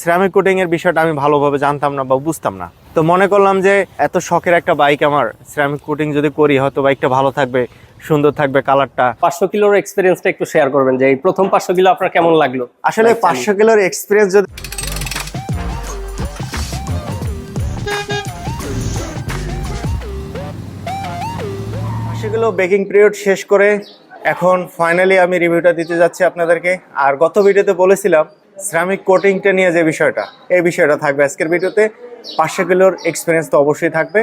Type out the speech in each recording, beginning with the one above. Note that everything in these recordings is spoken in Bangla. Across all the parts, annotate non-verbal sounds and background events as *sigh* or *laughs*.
সিরামিক কোটিং এর বিষয়টা আমি ভালোভাবে জানতাম না বা বুঝতাম না। তো মনে করলাম যে এত শখের একটা বাইক আমার সিরামিক কোটিং যদি করি হয়তো বাইকটা ভালো থাকবে সুন্দর থাকবে কালারটা পাঁচশো কিলোর এক্সপিরিয়েন্সটা একটু শেয়ার করবেন যে এই প্রথম পাঁচশো কিলো আপনার কেমন লাগল? আসলে পাঁচশো কিলোর এক্সপিরিয়েন্স যদি পাঁচশো কিলো বেকিং পিরিয়ড শেষ করে এখন ফাইনালি আমি রিভিউটা দিতে যাচ্ছি আপনাদেরকে। আর গত ভিডিওতে বলেছিলাম শ্রমিক কোটিংটা নিয়ে যে বিষয়টা, এই বিষয়টা থাকবে আজকের ভিডিওতে। পাঁচশো কিলোর এক্সপিরিয়েন্স তো অবশ্যই থাকবে।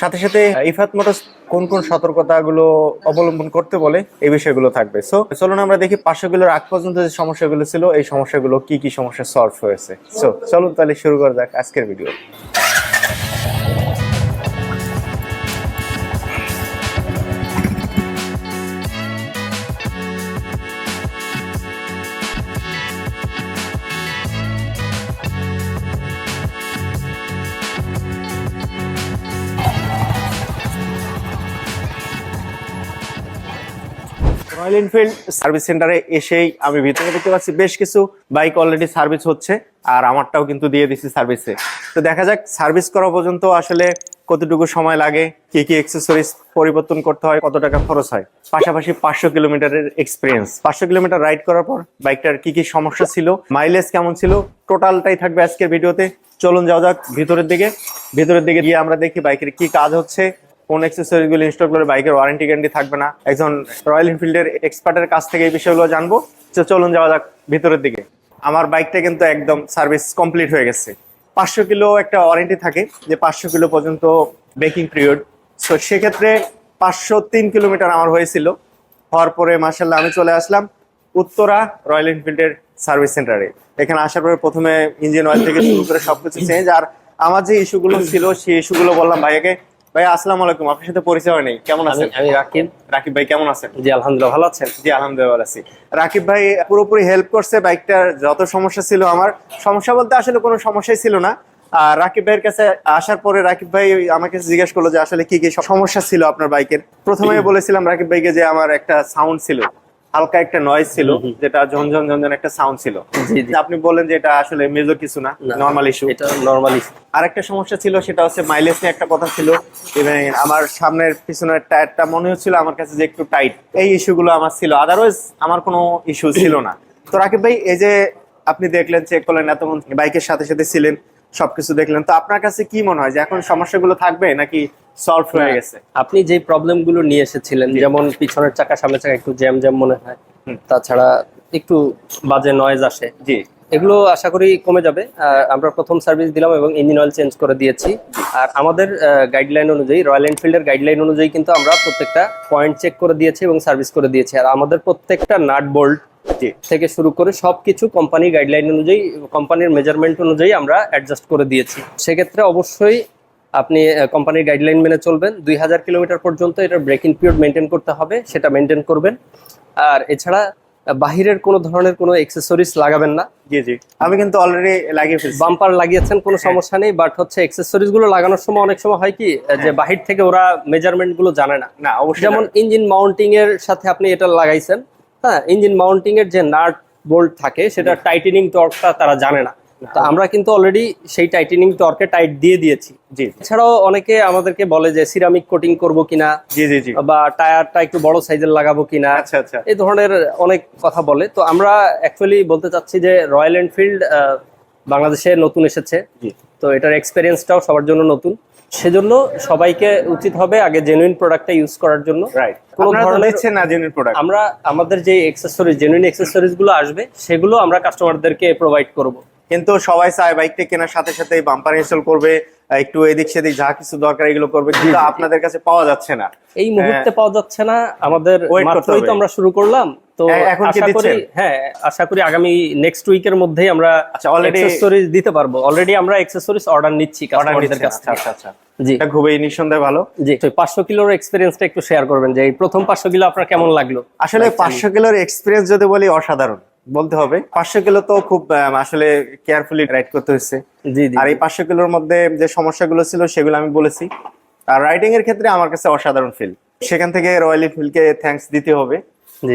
সাথে সাথে ইফাত মোটরস কোন কোন সতর্কতাগুলো অবলম্বন করতে বলে, এই বিষয়গুলো থাকবে। সো চলুন আমরা দেখি পাঁচশো কিলোর আগ পর্যন্ত যে সমস্যাগুলো ছিল, এই সমস্যাগুলো কি কি সমস্যা সলভ হয়েছে। সো চলুন তাহলে শুরু করা যাক আজকের ভিডিও রয়্যাল এনফিল্ড সার্ভিস সেন্টারে এসেই আমি ভিতরে দেখতে পাচ্ছি বেশ কিছু বাইক অলরেডি সার্ভিস হচ্ছে, আর আমারটাও কিন্তু দিয়ে দিচ্ছি সার্ভিসে তো দেখা যাক সার্ভিস করা পর্যন্ত আসলে কতটুকু সময় লাগে, কি কি এক্সেসরিজ পরিবর্তন করতে হয়, কত টাকা খরচ হয়। পাশাপাশি পাঁচশো কিলোমিটারের এক্সপিরিয়েন্স পাঁচশো কিলোমিটার রাইড করার পর বাইকটার কি কি সমস্যা ছিল মাইলেজ কেমন ছিল টোটালটাই থাকবে আজকের ভিডিওতে চলুন যাওয়া যাক ভিতরের দিকে। ভিতরের দিকে গিয়ে আমরা দেখি বাইকের কি কাজ হচ্ছে। কোন অ্যাক্সেসরিজগুলো ইনস্টল করলে বাইকের ওয়ারেন্টি গ্যারান্টি থাকবে না? একজন রয়্যাল এনফিল্ডের এক্সপার্টের কাছ থেকে এই বিষয়গুলো জানব। চলুন যাওয়া যাক ভিতরের দিকে। আমার বাইকটা কিন্তু একদম সার্ভিস কমপ্লিট হয়ে গেছে। পাঁচশো কিলো একটা ওয়ারেন্টি থাকে যে পাঁচশো কিলো পর্যন্ত বেকিং পিরিয়ড সো সেক্ষেত্রে পাঁচশো তিন কিলোমিটার আমার হয়েছিল। হওয়ার পরে মার্শাল্লাহ আমি চলে আসলাম উত্তরা রয়্যাল এনফিল্ডের সার্ভিস সেন্টারে এখানে আসার পরে প্রথমে ইঞ্জিন অয়েল থেকে শুরু করে সবকিছু চেঞ্জ আর আমার যে ইস্যুগুলো ছিল, সেই ইস্যুগুলো বললাম ভাইয়াকে। ভাই আসসালামু আলাইকুম। আপনার সাথে পরিচয় নেই। কেমন আছেন? আমি রাকিব। রাকিব ভাই কেমন আছেন? জি আলহামদুলিল্লাহ ভালো আছেন। জি আলহামদুলিল্লাহ ভালো আছি। রাকিব ভাই পুরোপুরি হেল্প করছে বাইকটার যত সমস্যা ছিল আমার। সমস্যা বলতে আসলে কোনো সমস্যাই ছিল না। আর রাকিব ভাইয়ের কাছে আসার পরে রাকিব ভাই আমাকে জিজ্ঞেস করল যে আসলে কি কি সমস্যা ছিল আপনার বাইকের? প্রথমে *clears throat* বলেছিলাম রাকিব ভাইকে যে আমার একটা সাউন্ড ছিল। হালকা একটা নয়েজ ছিল যেটা ঝনঝন ঝনঝন একটা সাউন্ড ছিল। আপনি বললেন যে এটা আসলে মেজর কিছু না নর্মাল ইস্যু এটা নর্মালি আরেকটা সমস্যা ছিল সেটা হচ্ছে মাইলেজ নিয়ে একটা কথা ছিল। এবং আমার সামনের পিছনের টায়ারটা মনে হচ্ছিল আমার কাছে যে একটু টাইট এই ইস্যুগুলো আমার ছিল। আদারওয়াইজ আমার কোনো ইস্যু ছিল না। তো রাকিব ভাই এই যে আপনি দেখলেন চেক করলেন এতক্ষণ বাইকের সাথে সাথে ছিলেন সবকিছু দেখলেন। তো আপনার কাছে কি মনে হয় যে এখন সমস্যাগুলো থাকবে নাকি সলভ হয়ে গেছে। আপনি যে প্রবলেমগুলো নিয়ে এসেছিলেন যেমন পিছনের চাকা সামনের চাকা একটু জ্যাম জ্যাম মনে হয় তাছাড়া একটু বাজে নয়েজ আসে। জি। এগুলো আশা করি কমে যাবে। আমরা প্রথম সার্ভিস দিলাম এবং ইঞ্জিন অয়েল চেঞ্জ করে দিয়েছি। আর আমাদের গাইডলাইন অনুযায়ী রয়্যাল এনফিল্ডের গাইডলাইন অনুযায়ী কিন্তু আমরা প্রত্যেকটা পয়েন্ট চেক করে দিয়েছি এবং সার্ভিস করে দিয়েছি। আর আমাদের প্রত্যেকটা নাট বোল্ট থেকে শুরু করে সবকিছু কোম্পানির গাইডলাইন অনুযায়ী কোম্পানির মেজারমেন্ট অনুযায়ী আমরা অ্যাডজাস্ট করে দিয়েছি। সেক্ষেত্রে অবশ্যই আপনি কোম্পানির গাইডলাইন মেনে চলবেন। দুই হাজার কিলোমিটার পর্যন্ত এটার ব্রেকিং পিরিয়ড মেনটেন করতে হবে সেটা মেনটেন করবেন। আর এছাড়া বাহিরের কোনো ধরনের কোনো এক্সেসরিজ লাগাবেন না। জি জি। আমি কিন্তু অলরেডি লাগিয়ে ফেলছি। বাম্পার লাগিয়েছেন কোনো সমস্যা নেই বাট হচ্ছে এক্সেসরিজগুলো লাগানোর সময় অনেক সময় হয় কি যে বাহির থেকে ওরা মেজারমেন্টগুলো জানে না। না অবশ্যই যেমন ইঞ্জিন মাউন্টিং এর সাথে আপনি এটা লাগাইছেন হ্যাঁ ইঞ্জিন মাউন্টিং এর যে নাট বোল্ট থাকে সেটা টাইটেনিং টর্কটা তারা জানে না। তো আমরা কিন্তু অলরেডি সেই টাইটেনিং টর্কে টাইট দিয়ে দিয়েছি। জি। এছাড়াও অনেকে আমাদেরকে বলে যে সিরামিক কোটিং করব কিনা জি জি জি। বা টায়ারটা একটু বড় সাইজের লাগাবো কিনা আচ্ছা আচ্ছা। এই ধরনের অনেক কথা বলে। তো আমরা অ্যাকচুয়ালি বলতে চাচ্ছি যে রয়্যাল এনফিল্ড বাংলাদেশে নতুন এসেছে। জি। তো এটার এক্সপেরিয়েন্সটাও সবার জন্য নতুন। সেজন্য সবাইকে উচিত হবে আগে জেনুইন প্রোডাক্টটা ইউজ করার জন্য। রাইট কোনো ধরনের- না জেনুইন প্রোডাক্ট আমরা আমাদের যে এক্সেসরিজ জেনুইন এক্সেসরিজগুলো আসবে সেগুলো আমরা কাস্টমারদেরকে প্রোভাইড করব। কিন্তু সবাই চায় বাইকটা কেনার সাথে সাথে বাম্পার ইনস্টল করবে একটু এদিক সেদিক যা কিছু দরকার এগুলো করবে *laughs* কিন্তু আপনাদের কাছে পাওয়া যাচ্ছে না। এই মুহূর্তে পাওয়া যাচ্ছে না আমাদের হ্যাঁ। মাত্রই তো আমরা শুরু করলাম তো এখন কি আশা করি দিচ্ছেন? হ্যাঁ আশা করি আগামী নেক্সট উইকের মধ্যেই আমরা আচ্ছা, already- অ্যাক্সেসরিজ দিতে পারব। অলরেডি আমরা অ্যাক্সেসরিজ অর্ডার নিচ্ছি কাস্টমারদের কাছ আচ্ছা থেকে। আচ্ছা আচ্ছা জি। এটা খুবই নিঃসন্দেহে ভালো। জি তো পাঁচশো কিলোর এক্সপিরিয়েন্সটা একটু শেয়ার করবেন যে এই প্রথম পাঁচশো কিলো আপনার কেমন লাগল? আসলে পাঁচশো কিলোর এক্সপিরিয়েন্স যদি বলি অসাধারণ। বলতে হবে পাঁচশো কিলো তো খুব আসলে কেয়ারফুলি রাইড করতে জি আর এই পাঁচশো কিলোর মধ্যে যে সমস্যাগুলো ছিল সেগুলো আমি বলেছি। আর রাইডিং এর ক্ষেত্রে আমার কাছে অসাধারণ ফিল সেখান থেকে রয়্যাল এনফিল্ডকে থ্যাঙ্কস দিতে হবে।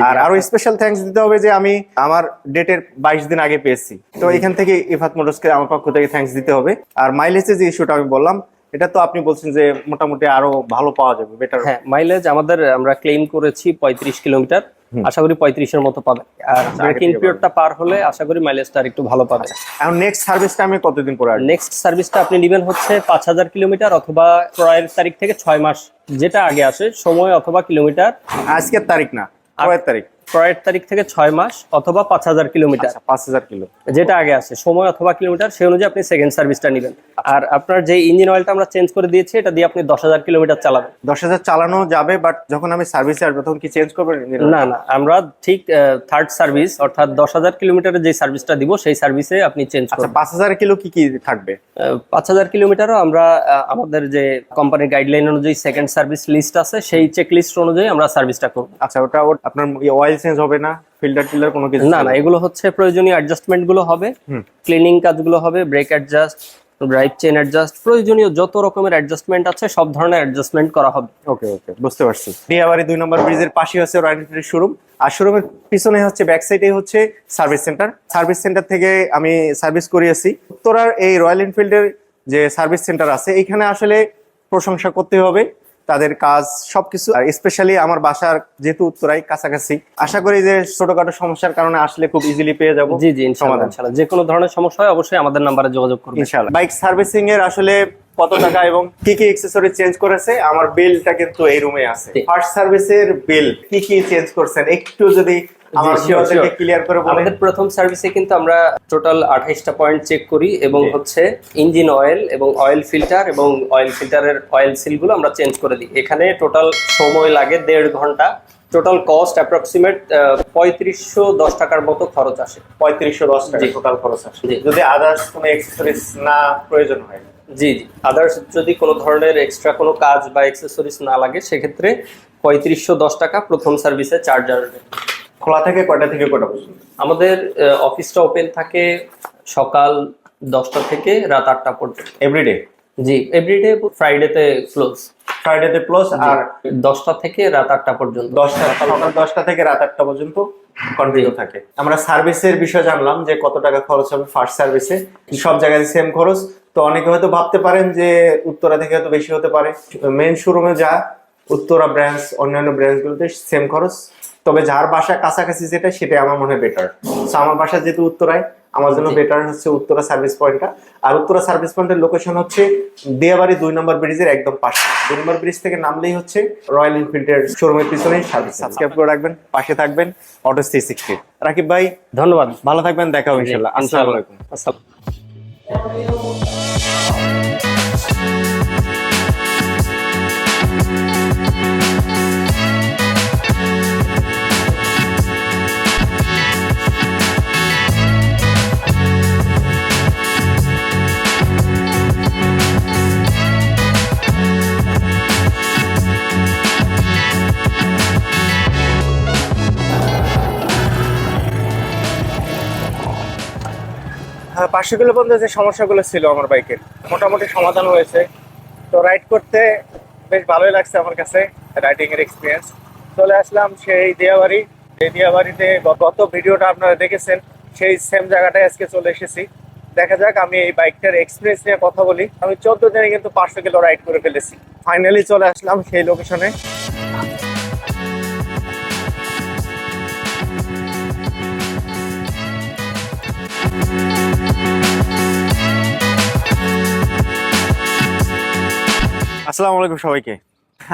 আর আরও স্পেশাল থ্যাঙ্কস দিতে হবে যে আমি আমার ডেটের বাইশ দিন আগে পেয়েছি। তো এখান থেকে ইফাত মোটরসকে আমার পক্ষ থেকে থ্যাঙ্কস দিতে হবে। আর মাইলেজের যে ইস্যুটা আমি বললাম এটা তো আপনি বলছেন যে মোটামুটি আরও ভালো পাওয়া যাবে বেটার হ্যাঁ মাইলেজ আমাদের আমরা ক্লেম করেছি পঁয়ত্রিশ কিলোমিটার। আশা করি পঁয়ত্রিশের মতো পাবে। আর আচ্ছা, ব্রেকিং পিরিয়ডটা পার হলে আশা করি মাইলেজটা আর একটু ভালো পাবে। এখন নেক্সট সার্ভিসটা আমি কতদিন পরে নেক্সট সার্ভিসটা আপনি নেবেন হচ্ছে পাঁচ হাজার কিলোমিটার অথবা ক্রয়ের তারিখ থেকে ছয় মাস যেটা আগে আসে সময় অথবা কিলোমিটার। আজকের তারিখ না আগের তারিখ। ক্রয়ের তারিখ থেকে ছয় মাস অথবা পাঁচ হাজার কিলোমিটার। আচ্ছা পাঁচ হাজার কিলো। যেটা আগে আছে সময় অথবা কিলোমিটার সেই অনুযায়ী আপনি সেকেন্ড সার্ভিসটা নেবেন। আর আপনার যে ইঞ্জিন অয়েলটা আমরা চেঞ্জ করে দিয়েছি এটা দিয়ে আপনি দশ হাজার কিলোমিটার চালাবেন। দশ হাজার চালানো যাবে বাট যখন আমি সার্ভিসে আসব তখন কি চেঞ্জ করবেন না না আমরা ঠিক থার্ড সার্ভিস অর্থাৎ দশ হাজার কিলোমিটারের যে সার্ভিসটা দিব সেই সার্ভিসে আপনি চেঞ্জ আচ্ছা করবেন। পাঁচ হাজার কিলো কি কি থাকবে? পাঁচ হাজার কিলোমিটারও আমরা আমাদের যে কোম্পানির গাইডলাইন অনুযায়ী সেকেন্ড সার্ভিস লিস্ট আছে সেই চেক লিস্ট অনুযায়ী আমরা সার্ভিসটা করব। আচ্ছা ওটা আপনার অয়েল চেঞ্জ হবে না ফিল্টার টিল্টার কোনো কিছু না না এগুলো হচ্ছে প্রয়োজনীয় অ্যাডজাস্টমেন্টগুলো হবে। ক্লিনিং কাজগুলো হবে brake adjust drive chain adjust প্রয়োজনীয় যত রকমের অ্যাডজাস্টমেন্ট আছে সব ধরনের অ্যাডজাস্টমেন্ট করা হবে। ওকে ওকে বুঝতে পারছি। ডিয়াবাড়ি দুই নম্বর ব্রিজের পাশে হচ্ছে রয়্যাল এনফিল্ডের শোরুম আর শোরুমের পিছনে হচ্ছে ব্যাক সাইডে হচ্ছে সার্ভিস সেন্টার সার্ভিস সেন্টার থেকে আমি সার্ভিস করিয়েছি। উত্তরার এই রয়্যাল এনফিল্ডের যে সার্ভিস সেন্টার আছে এইখানে আসলে প্রশংসা করতে হবে। তাদের কাজ সবকিছু আর স্পেশালি আমার বাসার যেহেতু উত্তরাই কাছাকাছি আশা করি যে ছোটখাটো সমস্যার কারণে আসলে খুব ইজিলি পেয়ে যাব জি জি সমাধান। যে কোনো ধরনের সমস্যা হয় অবশ্যই আমাদের নাম্বারে যোগাযোগ করবেন ইনশাআল্লাহ বাইক সার্ভিসিং এর আসলে কত টাকা এবং কি কি এক্সেসরি চেঞ্জ করেছে আমার বিলটা কিন্তু এই রুমে আছে। ফার্স্ট সার্ভিসের বিল কি কি চেঞ্জ করছেন একটু যদি আমার sure, ভিউয়ারদেরকে sure. ক্লিয়ার করে বলেন। আমাদের প্রথম সার্ভিসে কিন্তু আমরা টোটাল আঠাইশটা পয়েন্ট চেক করি এবং হচ্ছে ইঞ্জিন অয়েল এবং অয়েল ফিল্টার এবং অয়েল ফিল্টারের অয়েল সিলগুলো আমরা চেঞ্জ করে দিই। এখানে টোটাল সময় লাগে দেড় ঘণ্টা। টোটাল কস্ট অ্যাপ্রক্সিমেট পঁয়ত্রিশশো দশ টাকার মতো খরচ আসে। পঁয়ত্রিশশো দশ টাকা টোটাল খরচ আসে। যদি আদার্স কোনো অ্যাকসেসরিজ না প্রয়োজন হয়। জি জি। আদার্স যদি কোনো ধরনের এক্সট্রা কোনো কাজ বা অ্যাক্সেসরিজ না লাগে সেক্ষেত্রে পঁয়ত্রিশশো দশ টাকা প্রথম সার্ভিসে চার্জ আসবে। খোলা থাকে কয়টা থেকে কয়টা পর্যন্ত? আমাদের অফিসটা ওপেন থাকে সকাল দশটা থেকে রাত আটটা পর্যন্ত। এভরিডে জি এভরিডে ফ্রাইডেতে ক্লোজ ফ্রাইডেতে প্লাস আর দশটা থেকে রাত আটটা পর্যন্ত। দশটা সকাল দশটা থেকে রাত আটটা পর্যন্ত কন্টিনিউ থাকে। আমরা সার্ভিসের বিষয়ে জানলাম যে কত টাকা খরচ হবে ফার্স্ট সার্ভিসে সব জায়গায় সেম খরচ। তো অনেকে হয়তো ভাবতে পারেন যে উত্তরা থেকে হয়তো বেশি হতে পারে। মেন শোরুমে যা উত্তরা ব্রাঞ্চ অন্যান্য ব্রাঞ্চগুলোতে সেম খরচ। তবে যার বাসা কাছাকাছি যেটা সেটাই আমার মনে হয় বেটার সো আমার বাসা যেহেতু উত্তরায় আমার জন্য বেটার হচ্ছে উত্তরা সার্ভিস পয়েন্টটা আর উত্তরা সার্ভিস পয়েন্টের লোকেশন হচ্ছে দিয়াবাড়ি দুই নম্বর ব্রিজের একদম পাশে। দুই নম্বর ব্রিজ থেকে নামলেই হচ্ছে রয়্যাল এনফিল্ডের শোরুমের পিছনে সার্ভিস সাবস্ক্রাইব করে রাখবেন পাশে থাকবেন অটো থ্রি সিক্সটি রাকিব ভাই ধন্যবাদ। ভালো থাকবেন দেখা হবে ইনশাল্লাহ। আসসালামু আলাইকুম। আসসালাম। পাঁচশো কিলো পর্যন্ত যে সমস্যাগুলো ছিল আমার বাইকের, মোটামুটি সমাধান হয়েছে। তো রাইড করতে বেশ ভালোই লাগছে আমার কাছে রাইডিং এর এক্সপিরিয়েন্স চলে আসলাম সেই দিয়াবাড়ি এই দিয়াবাড়িতে গত ভিডিওটা আপনারা দেখেছেন, সেই সেম জায়গাটায় আজকে চলে এসেছি। দেখা যাক আমি এই বাইকটার এক্সপিরিয়েন্স নিয়ে কথা বলি। আমি চোদ্দ দিনে কিন্তু পাঁচশো কিলো রাইড করে ফেলেছি। ফাইনালি চলে আসলাম সেই লোকেশনে আসসালামু আলাইকুম সবাইকে।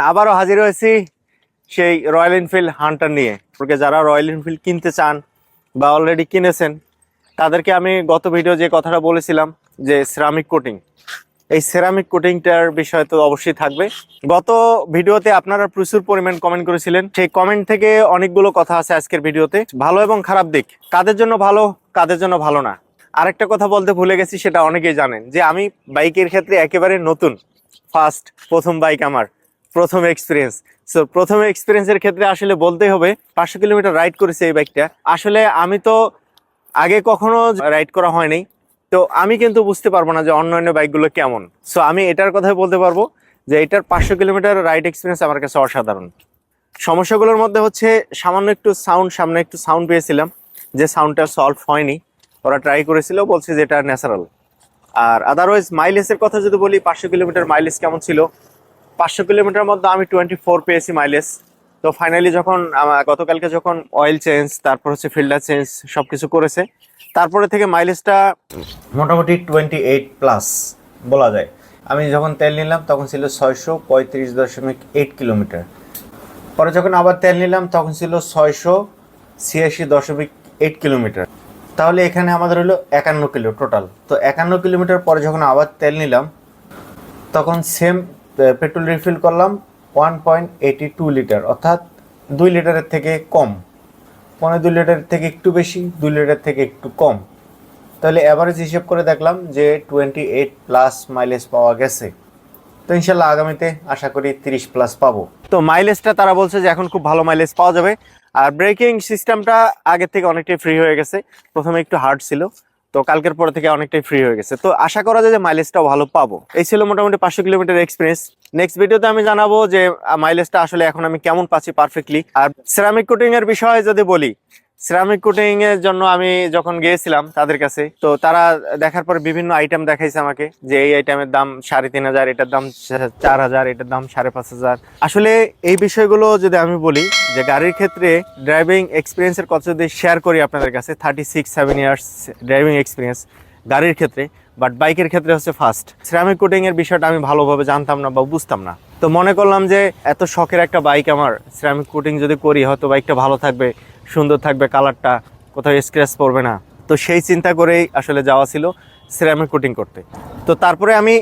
আবারও হাজির হয়েছি সেই রয়্যাল এনফিল্ড হান্টার নিয়ে। ওকে যারা রয়্যাল এনফিল্ড কিনতে চান বা অলরেডি কিনেছেন, তাদেরকে আমি গত ভিডিও যে কথাটা বলেছিলাম যে সিরামিক কোটিং এই সেরামিক কোটিংটার বিষয় তো অবশ্যই থাকবে। গত ভিডিওতে আপনারা প্রচুর পরিমাণ কমেন্ট করেছিলেন। সেই কমেন্ট থেকে অনেকগুলো কথা আছে আজকের ভিডিওতে ভালো এবং খারাপ দিক। কাদের জন্য ভালো, কাদের জন্য ভালো না? আরেকটা কথা বলতে ভুলে গেছি, সেটা অনেকেই জানেন যে আমি বাইকের ক্ষেত্রে একেবারে নতুন। ফার্স্ট প্রথম বাইক আমার, প্রথম এক্সপিরিয়েন্স সো প্রথম এক্সপিরিয়েন্সের ক্ষেত্রে আসলে বলতেই হবে, পাঁচশো কিলোমিটার রাইড করেছে এই বাইকটা আসলে আমি তো আগে কখনো রাইড করা হয়নি, তো আমি কিন্তু বুঝতে পারব না যে অন্যান্য বাইকগুলো কেমন। সো আমি এটার কথাই বলতে পারব যে এটার পাঁচশো কিলোমিটার রাইড এক্সপিরিয়েন্স আমার কাছে অসাধারণ। সমস্যাগুলোর মধ্যে হচ্ছে সামান্য একটু সাউন্ড সামনে একটু সাউন্ড পেয়েছিলাম, যে সাউন্ডটা সলভ হয়নি। ওরা ট্রাই করেছিল, বলছে যে এটা ন্যাচারাল আর আদারওয়াইজ মাইলেজের কথা যদি বলি, পাঁচশো কিলোমিটার মাইলেজ কেমন ছিল? পাঁচশো কিলোমিটার মধ্যে আমি টোয়েন্টি ফোর পেয়েছি মাইলেজ তো ফাইনালি যখন গতকালকে যখন অয়েল চেঞ্জ তারপর হচ্ছে ফিল্টার চেঞ্জ সব কিছু করেছে, তারপরে থেকে মাইলেজটা মোটামুটি টোয়েন্টি এইট প্লাস বলা যায়। আমি যখন তেল নিলাম, তখন ছিল ছয়শো পঁয়ত্রিশ দশমিক এইট কিলোমিটার। পরে যখন আবার তেল নিলাম, তখন ছিল ছয়শো ছিয়াশি দশমিক এইট কিলোমিটার। তাহলে এখানে আমাদের হলো একান্ন কিলো টোটাল তো একান্ন কিলোমিটার পরে যখন আবার তেল নিলাম, তখন সেম পেট্রোল রিফিল করলাম one point eighty two litre অর্থাৎ দুই লিটারের থেকে কম। পনেরো দুই লিটারের থেকে একটু বেশি, দুই লিটার থেকে একটু কম। তাহলে অ্যাভারেজ হিসেব করে দেখলাম যে টোয়েন্টি এইট প্লাস মাইলেজ পাওয়া গেছে। তো ইনশাল্লাহ আগামীতে আশা করি তিরিশ প্লাস পাবো। তো মাইলেজটা তারা বলছে যে এখন খুব ভালো মাইলেজ পাওয়া যাবে। আর ব্রেকিং সিস্টেমটা আগের থেকে অনেকটাই ফ্রি হয়ে গেছে। প্রথমে একটু হার্ড ছিল, তো কালকের পর থেকে অনেকটাই ফ্রি হয়ে গেছে। তো আশা করা যায় যে মাইলেজটাও ভালো পাবো। এই ছিল মোটামুটি পাঁচশো কিলোমিটার এক্সপিরিয়েন্স নেক্সট ভিডিওতে আমি জানাব যে মাইলেজটা আসলে এখন আমি কেমন পাচ্ছি পারফেক্টলি আর সেরামিক কোটিং এর বিষয়ে যদি বলি সেরামিক কোটিং এর জন্য আমি যখন গিয়েছিলাম তাদের কাছে, তো তারা দেখার পর বিভিন্ন আইটেম দেখাইছে আমাকে যে এই আইটেমের দাম সাড়ে তিন হাজার, এটার দাম চার হাজার, এটার দাম সাড়ে পাঁচ হাজার। আসলে এই বিষয়গুলো যদি আমি বলি, যে গাড়ির ক্ষেত্রে ড্রাইভিং এক্সপিরিয়েন্সের কথা যদি শেয়ার করি আপনাদের কাছে thirty six seven years driving experience গাড়ির ক্ষেত্রে বাট বাইকের ক্ষেত্রে হচ্ছে ফার্স্ট সিরামিক কোটিং এর বিষয়টা আমি ভালোভাবে জানতাম না বা বুঝতাম না। তো মনে করলাম যে এত শখের একটা বাইক আমার। সিরামিক কোটিং যদি করি, হয়তো বাইকটা ভালো থাকবে। সুন্দর থাকবে কালারটা, কোথাও স্ক্র্যাচ পড়বে না। তো সেই চিন্তা করেই আসলে যাওয়া ছিল সিরামিক কোটিং করতে। তো তারপরে আমি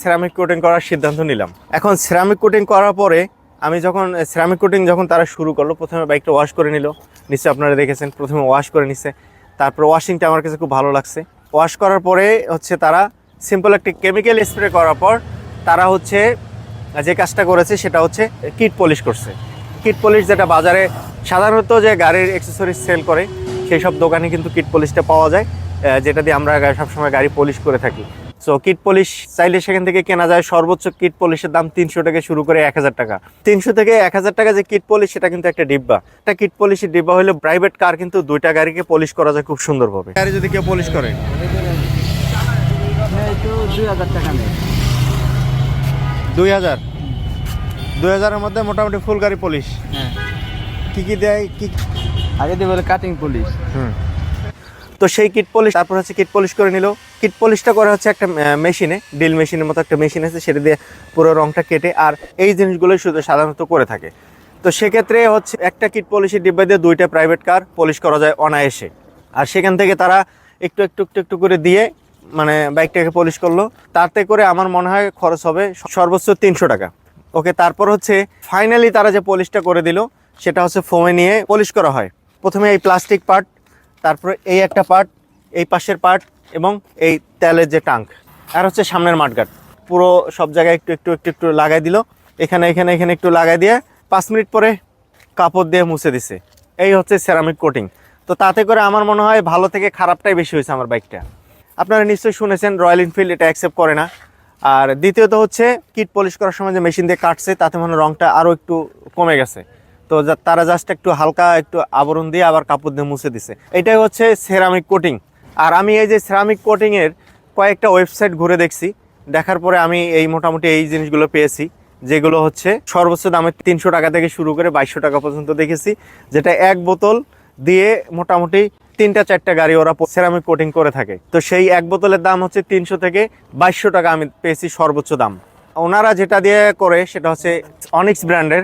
সিরামিক কোটিং করার সিদ্ধান্ত নিলাম। এখন সিরামিক কোটিং করার পরে আমি যখন সিরামিক কোটিং যখন তারা শুরু করল, প্রথমে বাইকটা ওয়াশ করে নিল। নিশ্চয়ই আপনারা দেখেছেন, প্রথমে ওয়াশ করে নিছে। তারপর ওয়াশিংটা আমার কাছে খুব ভালো লাগছে। ওয়াশ করার পরে হচ্ছে তারা সিম্পল একটি কেমিক্যাল স্প্রে করার পর তারা হচ্ছে, যে কাজটা করেছে সেটা হচ্ছে কিট পলিশ করছে। কিট পলিশ যেটা বাজারে সাধারণত যে গাড়ির অ্যাক্সেসরিজ সেল করে সেই সব দোকানে কিন্তু কিট পলিশটা পাওয়া যায় যেটা দিয়ে আমরা সবসময় গাড়ি পলিশ করে থাকি। সো কিট পলিশ চাইলে সেখান থেকে কেনা যায় সর্বোচ্চ কিট পলিশের দাম তিনশো থেকে শুরু করে এক হাজার টাকা। তিনশো থেকে এক হাজার টাকা যে কিট পলিশ সেটা কিন্তু একটা ডিব্বা। একটা কিট পলিশের ডিব্বা হলে প্রাইভেট কার কিন্তু দুইটা গাড়িকে পলিশ করা যায় খুব সুন্দরভাবে। গাড়ি যদি কেউ পলিশ করে? একটু দুই হাজার? দুই হাজারের মধ্যে মোটামুটি ফুল গাড়ি পলিশ হ্যাঁ। কি কি দেয় কি আগে দিয়ে বলে কাটিং পুলিশ হুম। তো সেই কিট পলিশ তারপর হচ্ছে কিট পলিশ করে নিল। কিট পলিশটা করা হচ্ছে একটা মেশিনে ডিল মেশিনের মতো একটা মেশিন আছে সেটা দিয়ে পুরো রংটা কেটে আর এই জিনিসগুলোই শুধু সাধারণত করে থাকে। তো সেক্ষেত্রে হচ্ছে একটা কিট পলিশের ডিব্বা দিয়ে দুইটা প্রাইভেট কার পলিশ করা যায় অনায়াসে। আর সেখান থেকে তারা একটু একটু একটু একটু করে দিয়ে মানে বাইকটাকে পলিশ করল। তাতে করে আমার মনে হয় খরচ হবে সর্বোচ্চ তিনশো টাকা। ওকে, তারপর হচ্ছে ফাইনালি তারা যে পলিশটা করে দিল, সেটা হচ্ছে ফোমে নিয়ে পলিশ করা হয়। প্রথমে এই প্লাস্টিক পার্ট তারপরে এই একটা পার্ট এই পাশের পার্ট এবং এই তেলের যে টাঙ্ক আর হচ্ছে সামনের মাঠগাট পুরো সব জায়গায় একটু একটু একটু একটু লাগাই দিল। এখানে এখানে এখানে একটু লাগাই দিয়ে পাঁচ মিনিট পরে কাপড় দিয়ে মুছে দিছে। এই হচ্ছে সেরামিক কোটিং তো তাতে করে আমার মনে হয় ভালো থেকে খারাপটাই বেশি হয়েছে আমার বাইকটা আপনারা নিশ্চয়ই শুনেছেন রয়্যাল এনফিল্ড এটা অ্যাকসেপ্ট করে না। আর দ্বিতীয়ত হচ্ছে কিট পলিশ করার সময় যে মেশিন দিয়ে কাটছে, তাতে মনে রংটা আরও একটু কমে গেছে। তো তারা জাস্ট একটু হালকা একটু আবরণ দিয়ে আবার কাপড় দিয়ে মুছে দিছে। এটাই হচ্ছে সেরামিক কোটিং আর আমি এই যে সেরামিক কোটিংয়ের কয়েকটা ওয়েবসাইট ঘুরে দেখছি। দেখার পরে আমি এই মোটামুটি এই জিনিসগুলো পেয়েছি, যেগুলো হচ্ছে সর্বোচ্চ দামে তিনশো টাকা থেকে শুরু করে বাইশশো টাকা পর্যন্ত দেখেছি, যেটা এক বোতল দিয়ে মোটামুটি তিনটা, চারটা গাড়ি ওরা সেরামিক কোটিং করে থাকে। তো সেই এক বোতলের দাম হচ্ছে তিনশো থেকে বাইশশো টাকা আমি পেয়েছি সর্বোচ্চ দাম। ওনারা যেটা দিয়ে করে সেটা হচ্ছে অনিক্স ব্র্যান্ডের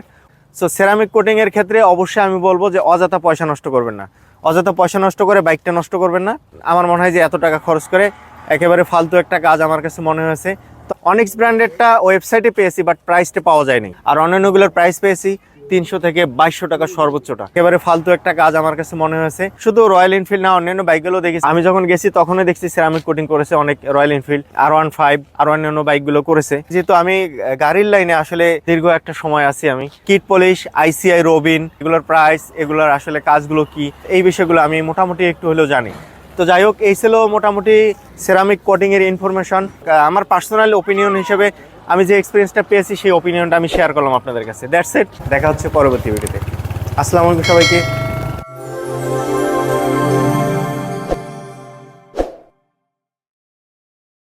সো সেরামিক কোটিং এর ক্ষেত্রে অবশ্যই আমি বলব যে অযথা পয়সা নষ্ট করবেন না। অযথা পয়সা নষ্ট করে বাইকটা নষ্ট করবেন না। আমার মনে হয় যে এত টাকা খরচ করে একেবারে ফালতু একটা কাজ আমার কাছে মনে হয়েছে। তো অনিক্স ব্র্যান্ডেরটা ওয়েবসাইটে পেয়েছি বাট প্রাইসটা পাওয়া যায়নি। আর অন্যান্যগুলোর প্রাইস পেয়েছি। তিনশো থেকে বাইশশো টাকা সর্বোচ্চটা একেবারে ফালতু একটা কাজ আমার কাছে মনে হয়েছে। শুধু রয়্যাল এনফিল্ড না, অন্যান্য বাইকগুলো দেখেছি। আমি যখন গেছি তখনই দেখছি সেরামিক কোটিং করেছে অনেক Royal Enfield R one five আর অন্যান্য বাইকগুলো করেছে। যেহেতু আমি গাড়ির লাইনে আসলে দীর্ঘ একটা সময় আছি আমি। কিট পলিশ আইসিআই রবিন এগুলোর প্রাইস এগুলোর আসলে কাজগুলো কি, এই বিষয়গুলো আমি মোটামুটি একটু হলেও জানি। তো যাই হোক, এই ছিল মোটামুটি সেরামিক কোটিং এর ইনফরমেশন আমার পার্সোনাল ওপিনিয়ন হিসেবে আমি যে এক্সপিরিয়েন্সটা পেয়েছি, সেই ওপিনিয়নটা আমি শেয়ার করলাম আপনাদের কাছে। দ্যাটস ইট দেখা হচ্ছে পরবর্তী ভিডিওতে আসসালামু আলাইকুম সবাইকে।